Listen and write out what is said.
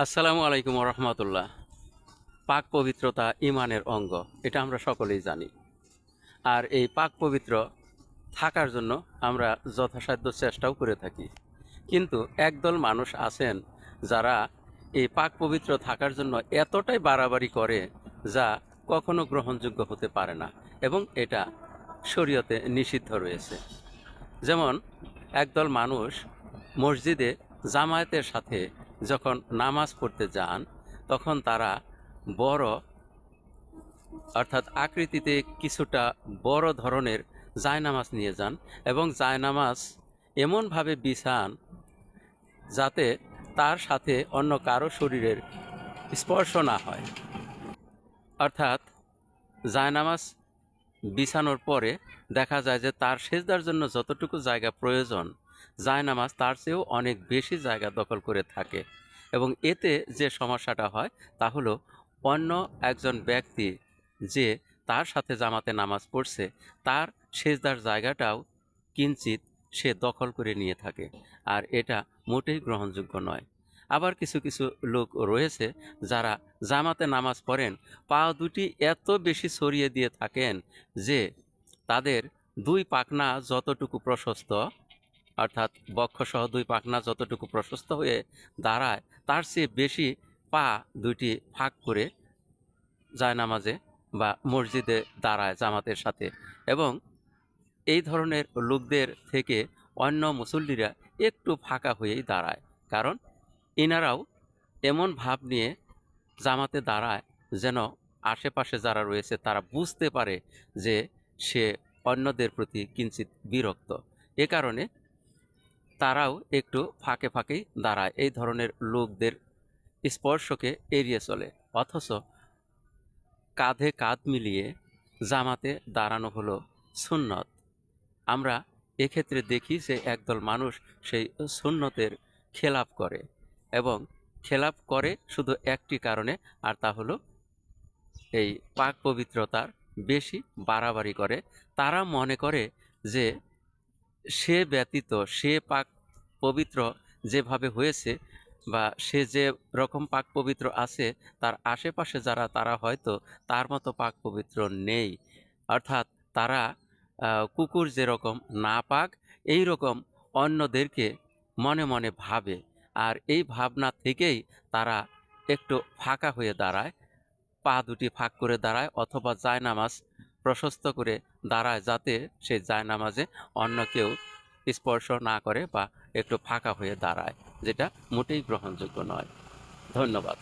আসসালামু আলাইকুম রহমতুল্লাহ পাক পবিত্রতা ইমানের অঙ্গ, এটা আমরা সকলেই জানি। আর এই পাক পবিত্র থাকার জন্য আমরা যথাসাধ্য চেষ্টাও করে থাকি। কিন্তু একদল মানুষ আছেন যারা এই পাক পবিত্র থাকার জন্য এতটাই বাড়াবাড়ি করে যা কখনো গ্রহণযোগ্য হতে পারে না, এবং এটা শরীয়তে নিষিদ্ধ রয়েছে। যেমন, একদল মানুষ মসজিদে জামায়াতের সাথে যখন নামাজ পড়তে যান, তখন তারা বড়, অর্থাৎ আকৃতিতে কিছুটা বড় ধরনের জায়নামাজ নিয়ে যান এবং জায়নামাজ এমনভাবে বিছান যাতে তার সাথে অন্য কারও শরীরের স্পর্শ না হয়। অর্থাৎ জায়নামাজ বিছানোর পরে দেখা যায় যে তার সেজদার জন্য যতটুকু জায়গা প্রয়োজন জায়নামাজ তার চেয়েও অনেক বেশি জায়গা দখল করে থাকে। এবং এতে যে সমস্যাটা হয়, তা হলো অন্য একজন ব্যক্তি যে তার সাথে জামাতে নামাজ পড়ছে, তার সেজদার জায়গাটাও কিঞ্চিত সে দখল করে নিয়ে থাকে। আর এটা মোটেই গ্রহণযোগ্য নয়। আবার কিছু কিছু লোক রয়েছে যারা জামাতে নামাজ পড়েন, পা দুটি এত বেশি ছড়িয়ে দিয়ে থাকেন যে তাদের দুই পাখনা যতটুকু প্রশস্ত অর্থাৎ বক্ষসহ দুই পাখনা যতটুকু প্রশস্ত হয়ে দাঁড়ায়, তার চেয়ে বেশি পা দুইটি ফাঁক করে যায় নামাজে বা মসজিদে দাঁড়ায় জামাতের সাথে। এবং এই ধরনের লোকদের থেকে অন্য মুসল্লিরা একটু ফাঁকা হয়েই দাঁড়ায়। কারণ ইনারাও এমন ভাব নিয়ে জামাতে দাঁড়ায় যেন আশেপাশে যারা রয়েছে তারা বুঝতে পারে যে সে অন্যদের প্রতি কিঞ্চিত বিরক্ত। এ কারণে তারাও একটু ফাঁকে ফাঁকেই দাঁড়ায়। এই ধরনের লোকদের স্পর্শকে এড়িয়ে চলে। অথচ কাঁধে কাঁধ মিলিয়ে জামাতে দাঁড়ানো হলো সুন্নত। আমরা এক্ষেত্রে দেখি যে একদল মানুষ সেই সুন্নতের খেলাপ করে এবং খেলাপ করে শুধু একটি কারণে, আর তা হলো এই পাক পবিত্রতার বেশি বাড়াবাড়ি করে। তারা মনে করে যে সে ব্যতীত, সে পাক পবিত্র যেভাবে হয়েছে বা সে যে রকম পাক পবিত্র আছে, তার আশেপাশে যারা, তারা হয়তো তার মতো পাক পবিত্র নেই। অর্থাৎ তারা কুকুর যেরকম না পাক এই রকম অন্যদেরকে মনে মনে ভাবে। আর এই ভাবনা থেকেই তারা একটু ফাঁকা হয়ে দাঁড়ায়, পা দুটি ফাঁক করে দাঁড়ায় অথবা জায়নামাজ প্রশস্ত করে দাঁড়ায় যাতে সেই জায়নামাজে অন্য কেউ স্পর্শ না করে বা একটু ফাঁকা হয়ে দাঁড়ায় যেটা মোটেই গ্রহণযোগ্য নয়। ধন্যবাদ।